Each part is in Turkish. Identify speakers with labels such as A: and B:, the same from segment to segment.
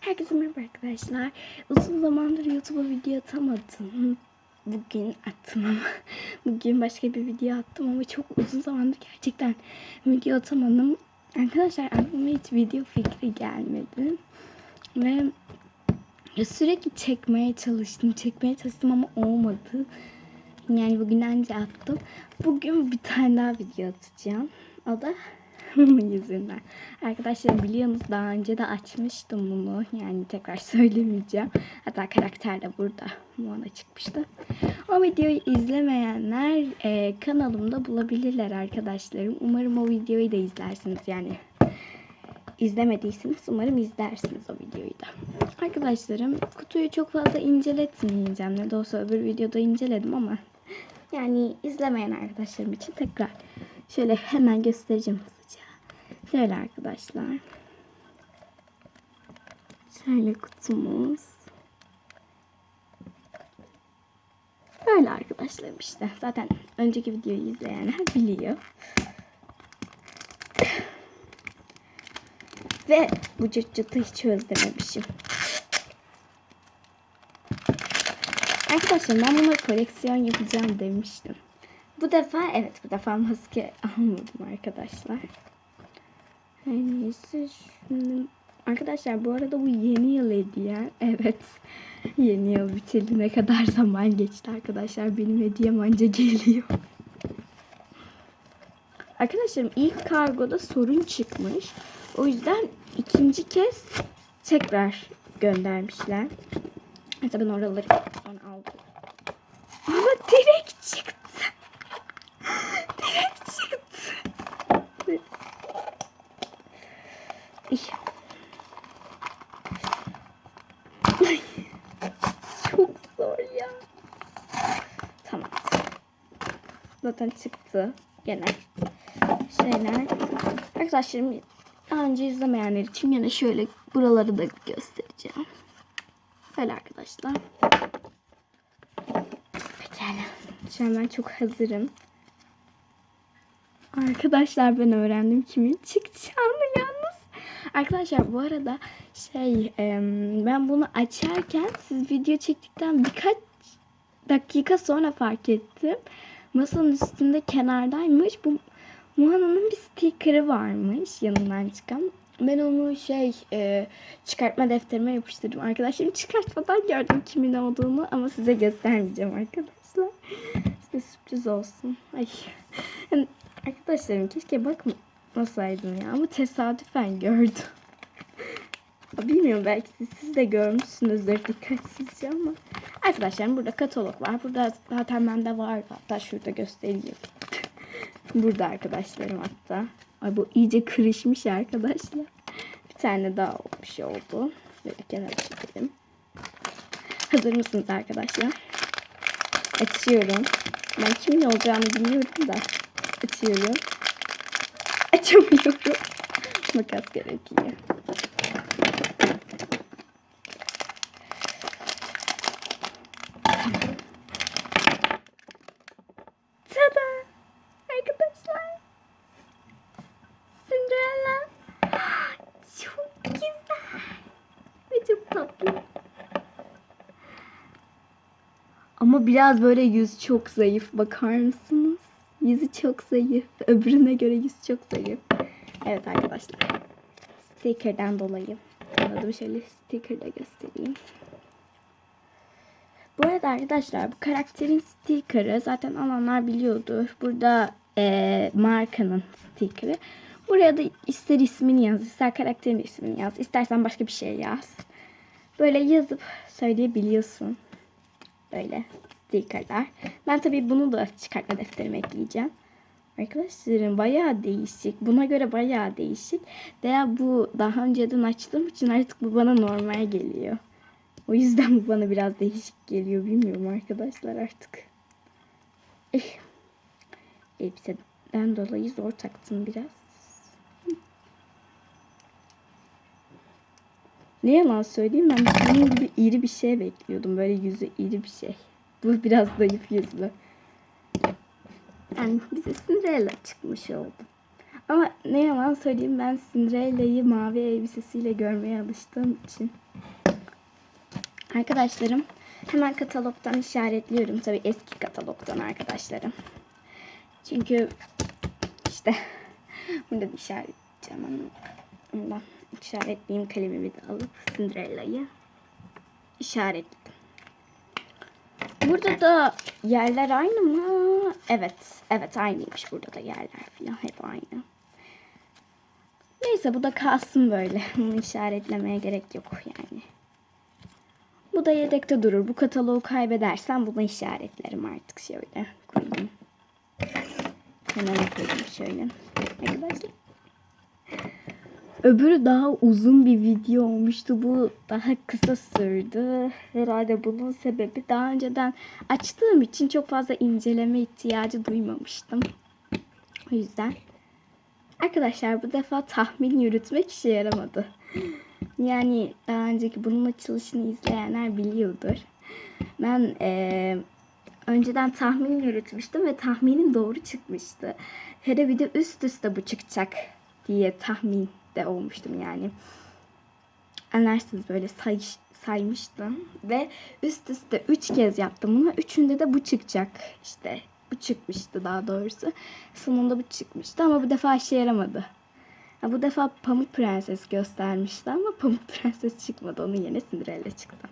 A: Herkese merhaba arkadaşlar. Uzun zamandır YouTube'a video atamadım. Bugün attım ama bugün başka bir video attım ama çok uzun zamandır gerçekten video atamadım. Arkadaşlar aklıma hiç video fikri gelmedi. Ve sürekli çekmeye çalıştım, çekmeye çalıştım ama olmadı. Yani bugün önce attım. Bugün bir tane daha video atacağım. O da bunun yüzünden. Arkadaşlar biliyorsunuz daha önce de açmıştım bunu. Yani tekrar söylemeyeceğim. Hatta karakter de burada. Moana çıkmıştı. O videoyu izlemeyenler e, kanalımda bulabilirler arkadaşlarım. Umarım o videoyu da izlersiniz. Yani izlemediyseniz umarım izlersiniz o videoyu da. Arkadaşlarım kutuyu çok fazla inceletmeyeceğim. Ne de olsa öbür videoda inceledim ama yani izlemeyen arkadaşlarım için tekrar şöyle hemen göstereceğim. Şöyle arkadaşlar. Şöyle kutumuz. Böyle arkadaşlarım işte. Zaten önceki videoyu izleyenler biliyor. Ve bu cırt cırtı hiç özlememişim. Arkadaşlar ben buna koleksiyon yapacağım demiştim. Bu defa evet bu defa maske almadım arkadaşlar. Neyse şimdi arkadaşlar bu arada bu yeni yıl hediye. Evet yeni yıl biteli ne kadar zaman geçti arkadaşlar benim hediyem anca geliyor. Arkadaşlarım ilk kargoda sorun çıkmış. O yüzden ikinci kez tekrar göndermişler. Hatta ben oraları sonra aldım. Ama direkt çıktı. direkt çıktı. İyi. Ay, Çok zor ya. Tamam. Zaten çıktı. Gene şeyler. Arkadaşlarım daha önce izlemeyenler için yine şöyle buraları da göstereceğim. Böyle arkadaşlar. Pekala. Şu an ben çok hazırım. Arkadaşlar ben öğrendim kimin çıkacağını yalnız. Arkadaşlar bu arada şey ben bunu açarken siz video çektikten birkaç dakika sonra fark ettim. Masanın üstünde kenardaymış. Bu Moana'nın bir sticker'ı varmış yanından çıkan. Ben onu şey e, çıkartma defterime yapıştırdım. Arkadaşlarım çıkartmadan gördüm kimin olduğunu ama size göstermeyeceğim arkadaşlar. Size sürpriz olsun. Ay. Arkadaşlarım keşke bakmasaydım ya ama tesadüfen gördüm. Bilmiyorum belki siz de görmüşsünüzdür dikkatsizce ama. Arkadaşlarım burada katalog var. Burada zaten bende var. Hatta şurada göstereyim. burada arkadaşlarım hatta. Ay bu iyice kırışmış arkadaşlar. Bir tane daha olmuş oldu. Böyle kenara çekelim. Hazır mısınız arkadaşlar? Açıyorum. Ben kimin olacağını bilmiyorum da. Açıyorum. Açamıyorum. Makas gerekiyor. Tada! Arkadaşlar. Cinderella. Çok güzel. Ve çok tatlı. Ama biraz böyle yüz çok zayıf. Bakar mısınız? Yüzü çok zayıf. Öbürüne göre yüz çok zayıf. Evet arkadaşlar. Sticker'dan dolayı. Anladım. Şöyle sticker da göstereyim. Bu arada arkadaşlar bu karakterin sticker'ı zaten alanlar biliyordur. Burada eee, markanın sticker'ı. Buraya da ister ismini yaz, ister karakterin ismini yaz, istersen başka bir şey yaz. Böyle yazıp söyleyebiliyorsun. Böyle stickerlar. Ben tabii bunu da çıkartma defterime ekleyeceğim. Arkadaşlarım bayağı değişik. Buna göre bayağı değişik. Veya bu daha önceden açtığım için artık bu bana normal geliyor. O yüzden bu bana biraz değişik geliyor. Bilmiyorum arkadaşlar artık. Eh. Elbiseden dolayı zor taktım biraz. Ne yalan söyleyeyim ben bunun gibi iri bir şey bekliyordum. Böyle yüzü iri bir şey. Bu biraz zayıf yüzlü. Yani bize Cinderella çıkmış oldu. Ama ne yalan söyleyeyim ben Cinderella'yı mavi elbisesiyle görmeye alıştığım için. Arkadaşlarım hemen katalogdan işaretliyorum. Tabii eski katalogdan arkadaşlarım. Çünkü işte burada bir işaretleyeceğim ondan işaretleyeyim kalemimi de alıp Cinderella'yı işaretledim. Burada da yerler aynı mı? Evet. Evet aynıymış burada da yerler falan hep aynı. Neyse bu da kalsın böyle. Bunu işaretlemeye gerek yok yani. Bu da yedekte durur. Bu kataloğu kaybedersem bunu işaretlerim artık şöyle koyayım. Kenara koyayım şöyle. Arkadaşlar. Öbürü daha uzun bir video olmuştu. Bu daha kısa sürdü. Herhalde bunun sebebi daha önceden açtığım için çok fazla inceleme ihtiyacı duymamıştım. O yüzden. Arkadaşlar bu defa tahmin yürütmek işe yaramadı. Yani daha önceki bunun açılışını izleyenler biliyordur. Ben eee, önceden tahmin yürütmüştüm ve tahminim doğru çıkmıştı. Hele bir de üst üste bu çıkacak diye tahmin de olmuştum yani. Anlarsınız böyle say, saymıştım ve üst üste üç kez yaptım bunu. Üçünde de bu çıkacak işte. Bu çıkmıştı daha doğrusu. Sonunda bu çıkmıştı ama bu defa işe yaramadı. Ha, bu defa Pamuk Prenses göstermişti ama Pamuk Prenses çıkmadı. Onun yerine Cinderella çıktı.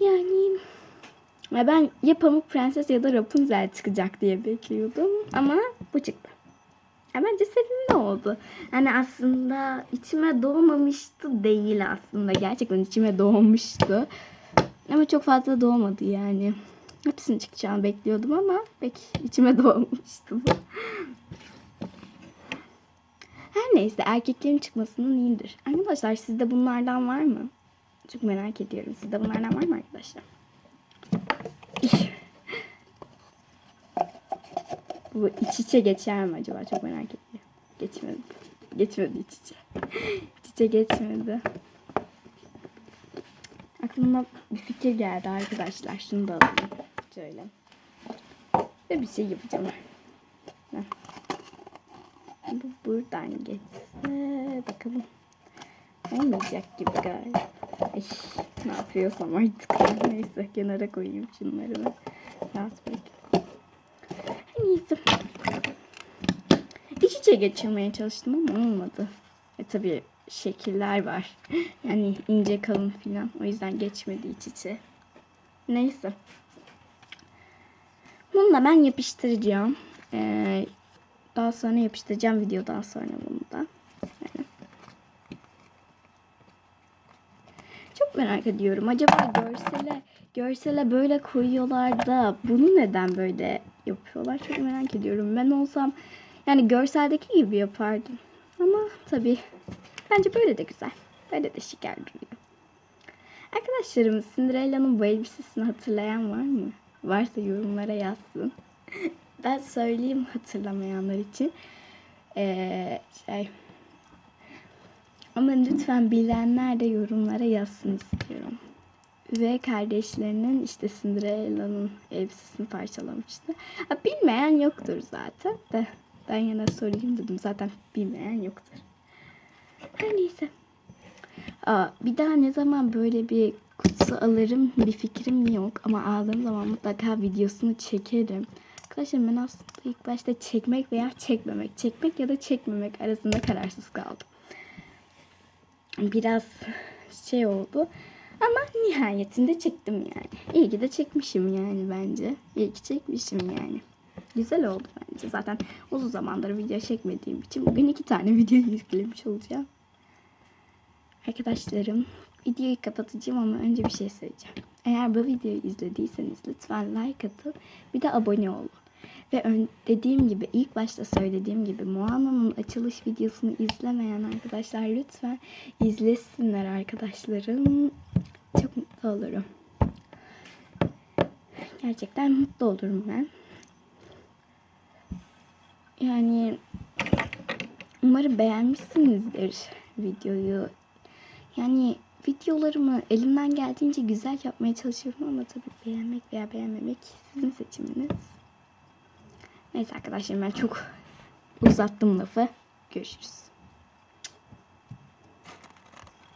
A: Yani ya ben ya Pamuk Prenses ya da Rapunzel çıkacak diye bekliyordum ama bu çıktı. Ya bence sevimli oldu. Yani aslında içime doğmamıştı değil aslında. Gerçekten içime doğmuştu. Ama çok fazla doğmadı yani. Hepsinin çıkacağını bekliyordum ama pek içime doğmamıştı bu. Her neyse erkeklerin çıkmasının iyidir. Arkadaşlar sizde bunlardan var mı? Çok merak ediyorum. Sizde bunlardan var mı arkadaşlar? Bu iç içe geçer mi acaba? Çok merak ediyorum. Geçmedi. Geçmedi iç içe. İç içe geçmedi. Aklıma bir fikir geldi arkadaşlar. Şunu da alayım. Şöyle. Ve bir şey yapacağım. Bu buradan geçse bakalım. Olmayacak gibi galiba. Ay, ne yapıyorsam artık. Neyse kenara koyayım şunları da. Rahat. Neyse. İç içe geçirmeye çalıştım ama olmadı. E tabi şekiller var. Yani ince kalın filan. O yüzden geçmedi iç içe. Neyse. Bunu da ben yapıştıracağım. Ee, daha sonra yapıştıracağım videodan sonra bunu da. Yani. Merak ediyorum. Acaba görsele görsele böyle koyuyorlar da bunu neden böyle yapıyorlar? Çok merak ediyorum. Ben olsam yani görseldeki gibi yapardım. Ama tabii bence böyle de güzel. Böyle de şeker duruyor. Arkadaşlarım Cinderella'nın bu elbisesini hatırlayan var mı? Varsa yorumlara yazsın. ben söyleyeyim hatırlamayanlar için. Ee, şey ama lütfen bilenler de yorumlara yazsın istiyorum. Ve kardeşlerinin işte Cinderella'nın elbisesini parçalamıştı. Ha, bilmeyen yoktur zaten de. Ben yine sorayım dedim. Zaten bilmeyen yoktur. Her neyse. Aa, bir daha ne zaman böyle bir kutusu alırım bir fikrim yok. Ama aldığım zaman mutlaka videosunu çekerim. Arkadaşlar ben aslında ilk başta çekmek veya çekmemek, çekmek ya da çekmemek arasında kararsız kaldım. Biraz şey oldu. Ama nihayetinde çektim yani. İyi ki de çekmişim yani bence. İyi ki çekmişim yani. Güzel oldu bence. Zaten uzun zamandır video çekmediğim için bugün iki tane video yüklemiş olacağım. Arkadaşlarım videoyu kapatacağım ama önce bir şey söyleyeceğim. Eğer bu videoyu izlediyseniz lütfen like atın bir de abone olun. Ve ön, dediğim gibi ilk başta söylediğim gibi Moana'nın açılış videosunu izlemeyen arkadaşlar lütfen izlesinler arkadaşlarım. Çok mutlu olurum. Gerçekten mutlu olurum ben. Yani umarım beğenmişsinizdir videoyu. Yani videolarımı elimden geldiğince güzel yapmaya çalışıyorum ama tabii beğenmek veya beğenmemek sizin seçiminiz. Neyse arkadaşlar ben çok Uzattım lafı. Görüşürüz.